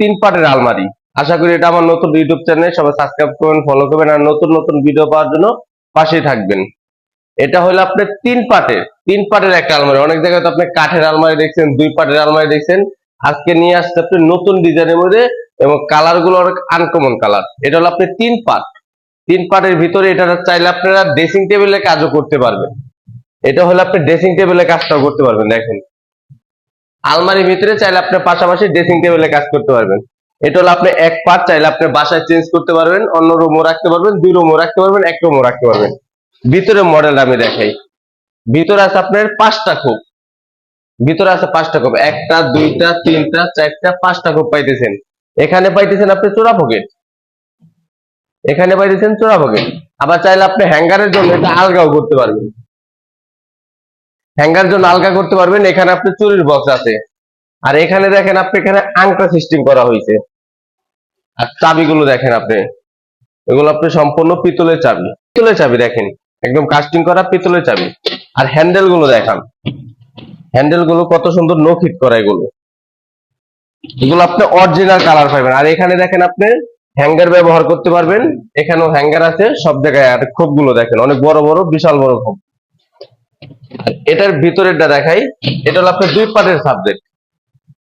তিন পাটের আলমারি। আশা করি এটা আমার নতুন সবাই সাবস্ক্রাইব করবেন ফলো করবেন আর নতুন নতুন ভিডিও পাওয়ার জন্য থাকবেন। এটা হলো তিন পাটের তিন পাটের একটা আলমারি। অনেক জায়গায় তো আপনি কাঠের আলমারি দেখছেন, দুই পাটের আলমারি দেখছেন। আজকে নিয়ে আসছে আপনি নতুন ডিজাইনের মধ্যে এবং কালারগুলো অনেক আনকমন কালার এটা হলো আপনি তিন পাট। তিন পাটের ভিতরে এটা চাইলে আপনারা ড্রেসিং টেবিলে কাজও করতে পারবেন। এটা হলো আপনি ড্রেসিং টেবিলে কাজটাও করতে পারবেন, দেখেন। আলমারির ভিতরে চাইলে আপনি পাশাপাশি ড্রেসিং টেবিলে কাজ করতে পারবেন। এটা হলো আপনি এক পার্ট চাইলে আপনি বাসায় চেঞ্জ করতে পারবেন, অন্য রুমও রাখতে পারবেন, দুই রুমও রাখতে পারবেন, এক রুমও রাখতে পারবেন। ভিতরে মডেল আমি দেখাই। ভিতরে আছে আপনার পাঁচটা খুব ভিতরে আছে পাঁচটা খুব একটা, দুইটা, তিনটা, চারটা, পাঁচটা খুব পাইতেছেন। এখানে পাইতেছেন আপনি চোরা পকেট এখানে পাইতেছেন চোরা পকেট আবার চাইলে আপনি হ্যাঙ্গারের জন্য এটা আলগাও করতে পারবেন। হ্যাঙ্গার জন্য আলগা করতে পারবেন, এখানে আপনি চুরির বক্স আছে। আর এখানে দেখেন আপনি এখানে আংটা সিস্টেম করা হয়েছে। আর চাবিগুলো দেখেন আপনি। এগুলো আপনি সম্পূর্ণ পিতলের চাবি। পিতলের চাবি দেখেন। একদম কাস্টিং করা পিতলের চাবি। আর হ্যান্ডেলগুলো দেখান। হ্যান্ডেলগুলো কত সুন্দর নখিত করা এগুলো। এগুলো আপনি অরিজিনাল কালার পাবেন। আর এখানে দেখেন আপনি হ্যাঙ্গার ব্যবহার করতে পারবেন। এখানেও হ্যাঙ্গার আছে, সব জায়গায়। আর খোপগুলো দেখেন, অনেক বড় বড়, বিশাল বড় খোপ এটার ভিতরেরটা দেখাই, এটা হলো আপনার দুই পার্টের সাবজেক্ট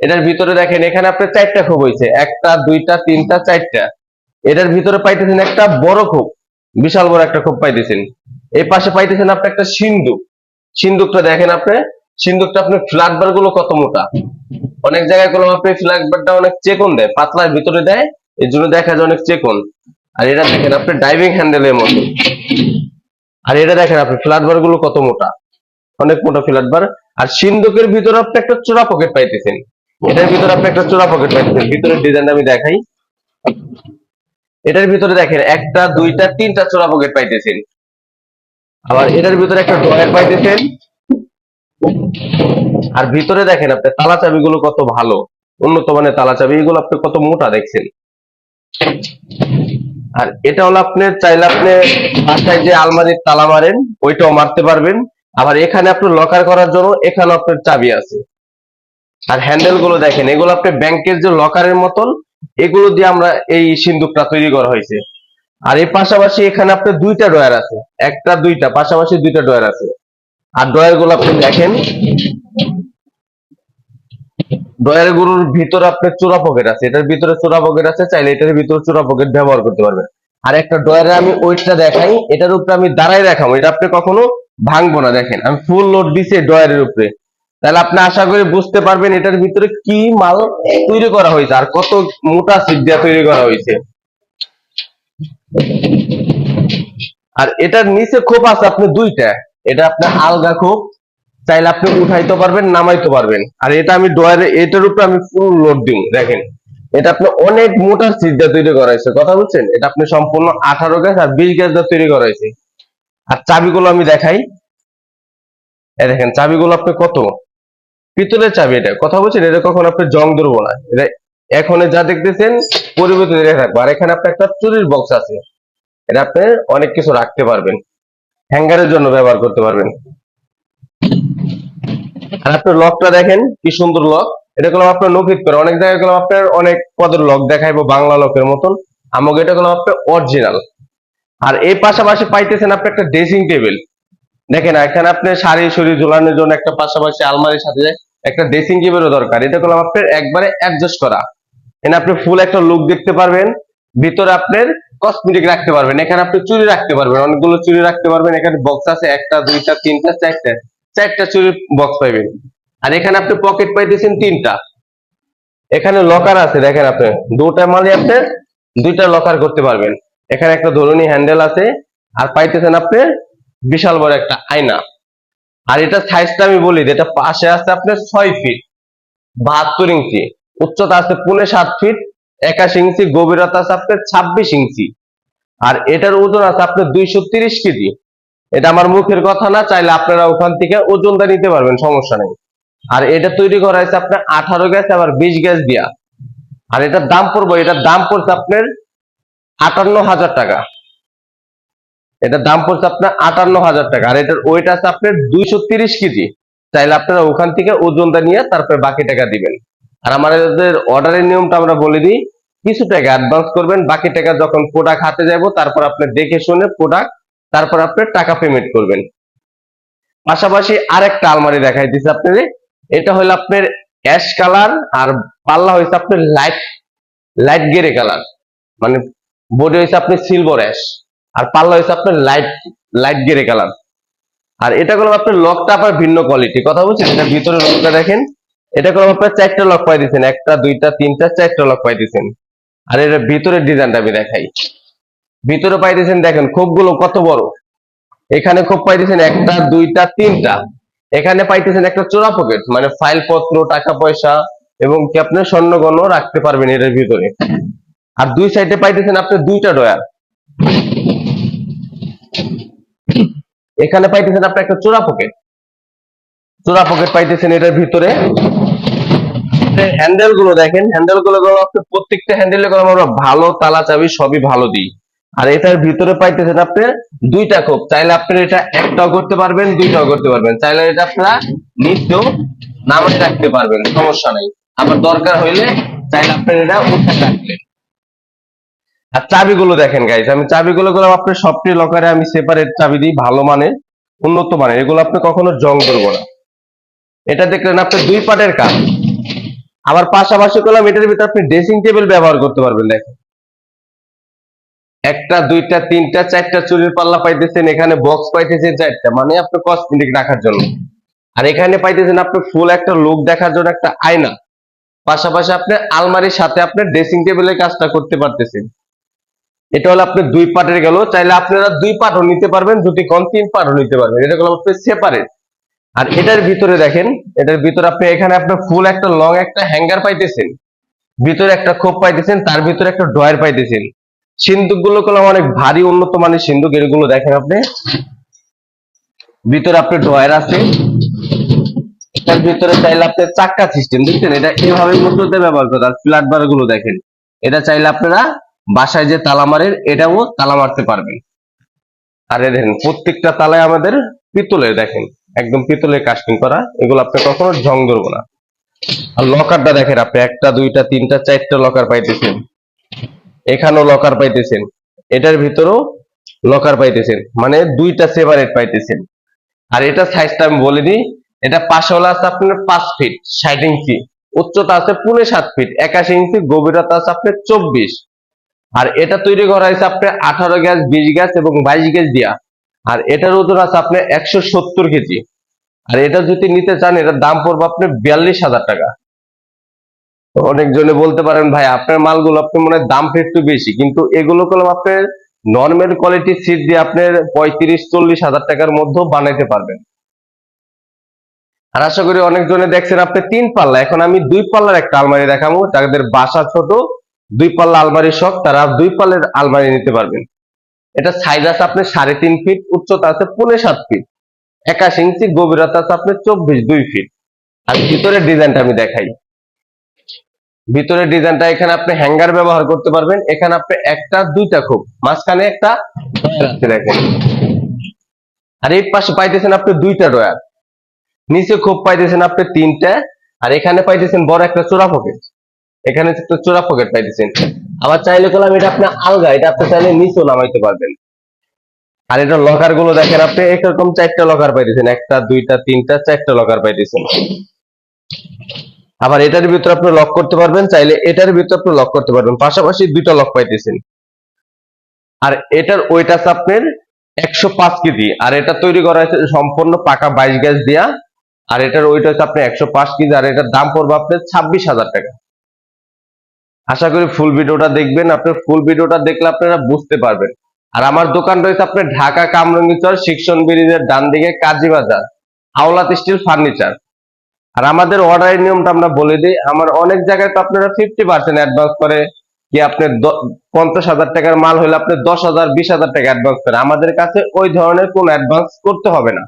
এটার ভিতরে দেখেন, এখানে আপনার চারটা খোপ হয়েছে। একটা, দুইটা, তিনটা, চারটা। এটার ভিতরে পাইতেছেন একটা বড় খোপ বিশাল বড় একটা খোপ পাইতেছেন। এই পাশে পাইতেছেন আপনি একটা সিন্ধুক সিন্ধুকটা দেখেন আপনি সিন্ধুকটা আপনার ফ্ল্যাট বারগুলো কত মোটা? অনেক জায়গায় কোনো আপনি ফ্ল্যাট বারটা অনেক চেকন দেয়, পাতলার ভিতরে দেয়, এর জন্য দেখা যায় অনেক চেকন। আর এটা দেখেন আপনি ড্রাইভিং হ্যান্ডেলের মতো। আর এটা দেখেন আপনি ফ্ল্যাট বারগুলো কত মোটা? অনেক মোটা ফ্ল্যাট বার আর সিন্ধুকের ভিতরে আপনি একটা চোরা পকেট পাইতেছেন। এটার ভিতরে আপনি একটা চোরা পকেট পাইতেছেন। ভিতরের ডিজাইনটা আমি দেখাই। এটার ভিতরে দেখেন, একটা, দুইটা, তিনটা চোরা পকেট পাইতেছেন। আবার এটার ভিতরে একটা ড্রয়ার পাইতেছেন। আর ভিতরে দেখেন আপনি তালা চাবিগুলো কত ভালো। উন্নত মানের তালা চাবি এগুলো আপনি কত মোটা দেখছেন। আর এটা হলো আপনি চাইলে আপনি বাসায় যে আলমারির তালা মারেন, ওইটাও মারতে পারবেন। আবার এখানে আপনি লকার করার জন্য এখানে আপনার চাবি আছে। আর হ্যান্ডেলগুলো দেখেন, এগুলো আপনি ব্যাংকের যে লকারের মতন, এগুলো দিয়ে আমরা এই সিন্দুকটা তৈরি করা হয়েছে। আর এর পাশাপাশি এখানে আপনার দুইটা ড্রয়ার আছে। একটা, দুইটা, পাশাপাশি দুইটা ড্রয়ার আছে। আর ড্রয়ারগুলো আপনি দেখেন। ড্রয়ারগুলোর ভিতরে আপনার চোরা পকেট আছে। এটার ভিতরে চোরা পকেট আছে, চাইলে এটার ভিতরে চোরা পকেট ব্যবহার করতে পারবেন। আর একটা ড্রয়ারে আমি ওইটা দেখাই, এটার উপরে আমি দাঁড়াই দেখাবো। এটা আপনি কখনো ভাঙবো না, দেখেন। আমি ফুল লোড দিছি ড্রয়ারের উপরে। তাহলে আপনি আশা করি বুঝতে পারবেন এটার ভিতরে কি মাল তৈরি করা হয়েছে আর কত মোটা সিট দিয়ে তৈরি করা হয়েছে। আর এটার নিচে খোপ আছে আপনি দুইটা। এটা আপনার আলগা খোপ চাইলে আপনি উঠাইতে পারবেন, নামাইতে পারবেন। আর এটা আমি ডয়ারে এটার উপরে আমি ফুল লোড দিই, দেখেন। এটা আপনি অনেক মোটা সিট দিয়ে তৈরি করা হয়েছে কথা বলছেন? এটা আপনি সম্পূর্ণ আঠারো গ্যাস আর বিশ গ্যাস দিয়ে তৈরি করা হয়েছে আর চাবিগুলো আমি দেখাই। এই দেখেন, চাবিগুলো আপনি কত? পিতলের চাবি এটা। কথা বলছেন? এটা কখন আপনি জং ধরবো না। এটা এখন যা দেখতেছেন পরিবর্তিত রেখে রাখব। আর এখানে আপনার একটা চুরির বক্স আছে। এটা আপনি অনেক কিছু রাখতে পারবেন। হ্যাঙ্গারের জন্য ব্যবহার করতে পারবেন। আর আপনার লকটা দেখেন, কি সুন্দর লক। এটা করলাম আপনার নখিত করে। অনেক জায়গায় করলাম আপনার অনেক পদের লক দেখাইবো, বাংলা লকের মতন। আমাকে এটা করলাম আপনার অরিজিনাল আর এই পাশাপাশি পাইতেছেন আপনি একটা ড্রেসিং টেবিল দেখেন, এখানে আপনি শাড়ি শরীর ঝোলানোর জন্য একটা পাশাপাশি আলমারির সাথে একটা ড্রেসিং টেবিলও দরকার। এটা করলাম আপনার একবারে অ্যাডজাস্ট করা। এখানে আপনি ফুল একটা লুক দেখতে পারবেন। ভিতরে আপনার কসমেটিক রাখতে পারবেন। এখানে আপনি চুরি রাখতে পারবেন। অনেকগুলো চুরি রাখতে পারবেন। এখানে বক্স আছে একটা, দুইটা, তিনটা, চারটা। চারটা চুরির বক্স পাইবেন। আর এখানে আপনি পকেট পাইতেছেন তিনটা। এখানে লকার আছে, দেখেন আপনি। দুটা মালে আপনি দুইটা লকার করতে পারবেন। এখানে একটা ধরুনি হ্যান্ডেল আছে, আর পাইতেছেন আপনি বিশাল বড় একটা আয়না। আর এটা সাইজটা আমি বলি এটা পাশে আছে আপনার ছয় ফিট বাহাত্তর ইঞ্চি। উচ্চতা আছে পুনে সাত ফিট একাশি ইঞ্চি, গভীরতা আছে আপনার ছাব্বিশ ইঞ্চি। আর এটার ওজন আছে আপনার দুইশো কেজি। এটা আমার মুখের কথা না, চাইলে আপনারা ওখান থেকে ওজনটা নিতে পারবেন, সমস্যা নেই। আর এটা তৈরি করা হয়েছে আপনার আঠারো গ্যাস, আবার বিশ গ্যাস দিয়া। আর এটার দাম পড়ব, এটার দাম পড়ছে আপনার আটান্ন হাজার টাকা। এটার দাম পড়ছে আপনার আটান্ন হাজার টাকা, আর এটার ওয়েট আছে আপনার দুইশো তিরিশ কেজি। চাইলে আপনারা ওখান থেকে ওজনটা নিয়ে তারপরে বাকি টাকা দিবেন। আর আমাদের অর্ডারের নিয়মটা আমরা বলে দিই, কিছু টাকা অ্যাডভান্স করবেন, বাকি টাকা যখন প্রোডাক্ট হাতে যাব তারপর আপনি দেখে শুনে প্রোডাক্ট তারপর আপনি টাকা পেমেন্ট করবেন। পাশাপাশি আরেকটা আলমারি দেখাই দিচ্ছি আপনাদের। এটা হলো আপনার অ্যাশ কালার আর পাল্লা হয়েছে আপনার লাইট লাইট গেরে কালার মানে বডি হয়েছে আপনার সিলভার অ্যাশ আর পাল্লা হয়েছে আপনার লাইট লাইট গেরে কালার আর এটা করলাম আপনার লকটা আবার ভিন্ন কোয়ালিটি কথা বলছেন এটা ভিতরে লকটা দেখেন। এটা করলাম আপনার চারটা লক পাই দিচ্ছেন একটা, দুইটা, তিনটা, চারটা লক পাই দিচ্ছেন আর এটা ভিতরের ডিজাইনটা আমি দেখাই। ভিতরে পাইতেছেন দেখেন খোপগুলো কত বড়। এখানে খোপ পাইতেছেন একটা, দুইটা, তিনটা। এখানে পাইতেছেন একটা চোরা পকেট মানে ফাইল পত্র, টাকা, পয়সা এবং কি আপনি স্বর্ণগণ রাখতে পারবেন এর ভিতরে। আর দুই সাইডে পাইতেছেন আপনি দুইটা ডয়ার। এখানে পাইতেছেন আপনি একটা চোরা পকেট চোরা পকেট পাইতেছেন এটার ভিতরে। হ্যান্ডেলগুলো দেখেন হ্যান্ডেলগুলো প্রত্যেকটা হ্যান্ডেল আমরা ভালো, তালা, চাবি সবই ভালো দিই। আর এটার ভিতরে পাইতেছেন আপনি দুইটা খোপ। চাইলে আপনি এটা একটাও করতে পারবেন, দুইটাও করতে পারবেন। চাইলে এটা আপনারা নিচেও নামে রাখতে পারবেন, সমস্যা নেই। আবার দরকার হইলে চাইলে আপনি এটা উঠে রাখলেন আর চাবিগুলো দেখেন গাইজ আমি চাবিগুলো করলাম আপনার সবটি লকারে আমি সেপারেট চাবি দিই, ভালো মানের, উন্নত মানের। এগুলো আপনি কখনো জং করব না। এটা দেখলেন আপনি দুই পাটের কাজ আবার পাশাপাশি করলাম, এটার ভিতরে আপনি ড্রেসিং টেবিল ব্যবহার করতে পারবেন, দেখেন। একটা, দুইটা, তিনটা, চারটা চুরির পাল্লা পাইতেছেন, এখানে বক্স পাইতেছেন চারটা। মানে আপনি কসমেটিক রাখার জন্য। আর এখানে পাইতেছেন আপনি ফুল একটা লুক দেখার জন্য একটা আয়না। পাশাপাশি আপনি আলমারির সাথে আপনি ড্রেসিং টেবিলের কাজটা করতে পারতেছেন। এটা হলো আপনি দুই পার্টের গেল। চাইলে আপনারা দুই পার্টও নিতে পারবেন, দুটি কোন তিন পার্টও নিতে পারবেন। এটা হলো আপনি সেপারেট আর এটার ভিতরে দেখেন, এটার ভিতরে আপনি এখানে আপনার ফুল একটা লং একটা হ্যাঙ্গার পাইতেছেন। ভিতরে একটা খোপ পাইতেছেন, তার ভিতরে একটা ড্রয়ার পাইতেছেন। সিন্দুকগুলো করলাম অনেক ভারী উন্নত মানের সিন্দুক এগুলো দেখেন আপনি। ভিতরে আপনি ড্রয়ার আছে। এটার ভিতরে চাইলে আপনি চাক্কা সিস্টেম দেখছেন এটা এভাবে মধ্যে ব্যবহার করে। আর ফ্ল্যাট বারগুলো দেখেন। এটা চাইলে আপনারা বাসায় যে তালা মারেন, এটাও তালা মারতে পারবেন। আর দেখেন, প্রত্যেকটা তালায় আমাদের পিতলের দেখেন, একদম পিতলের কাস্টিং করা। এগুলো আপনি কখনো জং ধরবো না। আর লকারটা দেখেন আপনি, একটা, দুইটা, তিনটা, চারটা লকার পাইতেছেন। এখানেও লকার পাইতেছেন। এটার ভিতরেও লকার পাইতেছেন। মানে দুইটা সেপারেট পাইতেছেন। আর এটা সাইজটা আমি বলে দিই, এটা পাশওয়ালা আছে আপনার পাঁচ ফিট ষাট ইঞ্চি। উচ্চতা আছে পুনে সাত ফিট একাশি ইঞ্চি, গভীরতা আছে আপনার চব্বিশ। আর এটা তৈরি করা হয়েছে আপনার আঠারো গ্যাস, বিশ গ্যাস এবং বাইশ গ্যাস দিয়া। আর এটার ওজন আছে আপনার একশো সত্তর কেজি। আর এটা যদি নিতে চান, এটার দাম পড়বে আপনার বিয়াল্লিশ হাজার টাকা। অনেকজনে বলতে পারেন, ভাই, আপনার মালগুলো আপনি মনে দাম একটু বেশি। কিন্তু এগুলো করলাম আপনার নর্মাল কোয়ালিটির সিট দিয়ে আপনার পঁয়ত্রিশ, চল্লিশ হাজার টাকার মধ্যেও বানাইতে পারবেন। আর আশা করি অনেকজনে দেখছেন, আপনি তিন পাল্লা। এখন আমি দুই পাল্লার একটা আলমারি দেখাবো, যাদের বাসা ছোট, দুই পাল্লা আলমারি শখ, তারা দুই পাল্লের আলমারি নিতে পারবেন। এটা সাইজ আছে আপনার সাড়ে তিন ফিট উচ্চতা আছে পৌনে সাত ফিট একাশি ইঞ্চি, গভীরতা আছে আপনার চব্বিশ, দুই ফিট আর ভিতরের ডিজাইনটা আমি দেখাই। ভিতরের ডিজাইনটা এখানে আপনি হ্যাঙ্গার ব্যবহার করতে পারবেন। এখানে আপনি একটা, দুইটা খুব। মাঝখানে একটা দেখেন। আর এই পাশে পাইতেছেন আপনি দুইটা ডয়ার নিচে খুব পাইতেছেন আপনি তিনটা, আর এখানে পাইতেছেন বড় একটা চোরা পকেট। এখানে একটা চোরা পকেট পাইতেছেন। আবার চাইলে করলাম এটা আপনি আলগা, এটা আপনি চাইলে নিচেও নামাইতে পারবেন। আর এটা লকারগুলো দেখেন আপনি একরকম চারটা লকার পাইতেছেন। একটা, দুইটা, তিনটা, চারটা লকার পাইতেছেন। আবার এটার ভিতরে আপনি লক করতে পারবেন, চাইলে এটার ভিতরে আপনি লক করতে পারবেন। পাশাপাশি দুইটা লক পাইতেছেন। আর এটার আছে আপনার একশো পাঁচ কেজি। আর এটা তৈরি করা হয়েছে সম্পূর্ণ পাকা বাইশ গ্যাস দিয়া। আর এটার ওয়েট হচ্ছে আপনার একশো পাঁচ কেজি। আর এটার দাম পড়বে আপনার ছাব্বিশ হাজার টাকা। আশা করি ফুল ভিডিওটা দেখবেন। আপনার ফুল ভিডিওটা দেখলে আপনারা বুঝতে পারবেন। আর আমার দোকান রয়েছে আপনার ঢাকা কামরঙ্গিচর শিক্ষণ ব্রিজের ডান দিকে কাজী বাজার আওলাত স্টিল ফার্নিচার। আর আমাদের অর্ডারের নিয়মটা আমরা বলে দিই, আমার অনেক জায়গায় তো আপনারা ফিফটি পার্সেন্ট অ্যাডভান্স করে কি আপনি পঞ্চাশ হাজার টাকার মাল হলে আপনি দশ হাজার, বিশ হাজার টাকা অ্যাডভান্স করেন আমাদের কাছে ওই ধরনের কোন অ্যাডভান্স করতে হবে না।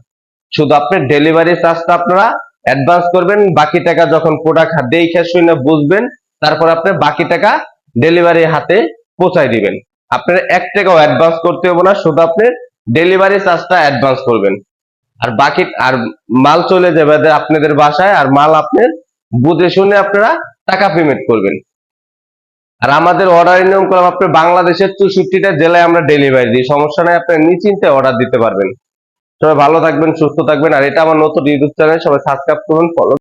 শুধু আপনি ডেলিভারি চার্জটা আপনারা অ্যাডভান্স করবেন, বাকি টাকা যখন প্রোডাক্ট দেখে শুনে বুঝবেন, তারপর আপনি বাকি টাকা ডেলিভারি হাতে পৌঁছায় দিবেন। আপনার এক টাকাও অ্যাডভান্স করতে হবে না, শুধু আপনি ডেলিভারি চার্জটা অ্যাডভান্স করবেন। আর বাকি আর মাল চলে যাবে আপনাদের বাসায়, আর মাল আপনার বুঝে শুনে আপনারা টাকা পেমেন্ট করবেন। আর আমাদের অর্ডারের নিয়ম করলাম আপনি বাংলাদেশের চৌষট্টিটা জেলায় আমরা ডেলিভারি দিই। সমস্যা নাই আপনার নিশ্চিন্তে অর্ডার দিতে পারবেন। সবাই ভালো থাকবেন, সুস্থ থাকবেন। আর এটা আমার নতুন ইউটিউব চ্যানেল সবাই সাবস্ক্রাইব করুন ফলো